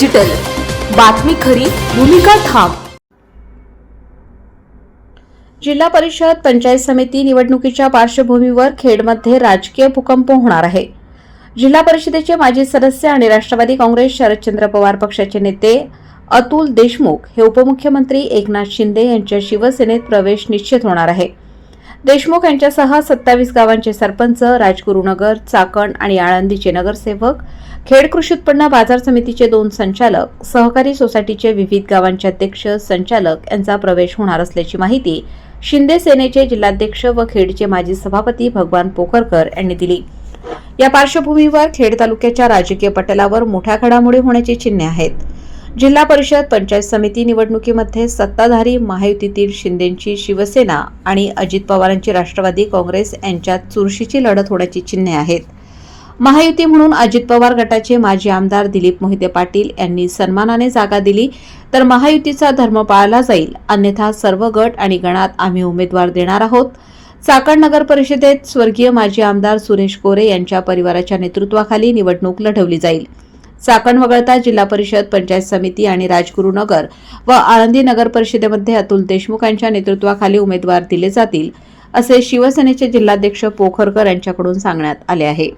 Digital बातमी खरी भूमिका ठाम. जिल्हा परिषद पंचायत समिती निवडणुकीच्या पार्श्वभूमीवर खेडमध्ये राजकीय भूकंप होणार आहे. जिल्हा परिषदेचे माजी सदस्य आणि राष्ट्रवादी काँग्रेस शरदचंद्र पवार पक्षाचे नेते अतुल देशमुख हे उपमुख्यमंत्री एकनाथ शिंदे यांच्या शिवसेनेत प्रवेश निश्चित होणार आहे. देशमुख यांच्यासह सत्तावीस गावांचे सरपंच राजगुरुनगर चाकण आणि आळंदीचे नगरसेवक खेड कृषी उत्पन्न बाजार समितीचे दोन संचालक सहकारी सोसायटीचे विविध गावांचे अध्यक्ष संचालक यांचा प्रवेश होणार असल्याची माहिती शिंदे सेनेचे जिल्हाध्यक्ष व खेडचे माजी सभापती भगवान पोकरकर यांनी दिली. या पार्श्वभूमीवर खेड तालुक्याच्या राजकीय पटलावर मोठ्या घडामोडी होण्याची चिन्हे आहेत. जिल्हा परिषद पंचायत समिती निवडणुकीमध्ये सत्ताधारी महायुतीतील शिंदेची शिवसेना आणि अजित पवारांची राष्ट्रवादी काँग्रेस यांच्यात चुरशीची लढत होण्याची चिन्हे आहेत. महायुती म्हणून अजित पवार गटाचे माजी आमदार दिलीप मोहिते पाटील यांनी सन्मानाने जागा दिली तर महायुतीचा धर्म पाळला जाईल अन्यथा सर्व गट आणि गणात आम्ही उमेदवार देणार आहोत. चाकण नगर परिषदेत स्वर्गीय माजी आमदार सुरेश कोरे यांच्या परिवाराच्या नेतृत्वाखाली निवडणूक लढवली जाईल. चाकण वगळता जिल्हा परिषद पंचायत समिती आणि राजगुरुनगर व आळंदी नगर परिषदेमध्ये अतुल देशमुख यांच्या नेतृत्वाखाली उमेदवार दिले जातील असे शिवसेनेचे जिल्हाध्यक्ष पोखरकर यांच्याकडून सांगण्यात आले आहे.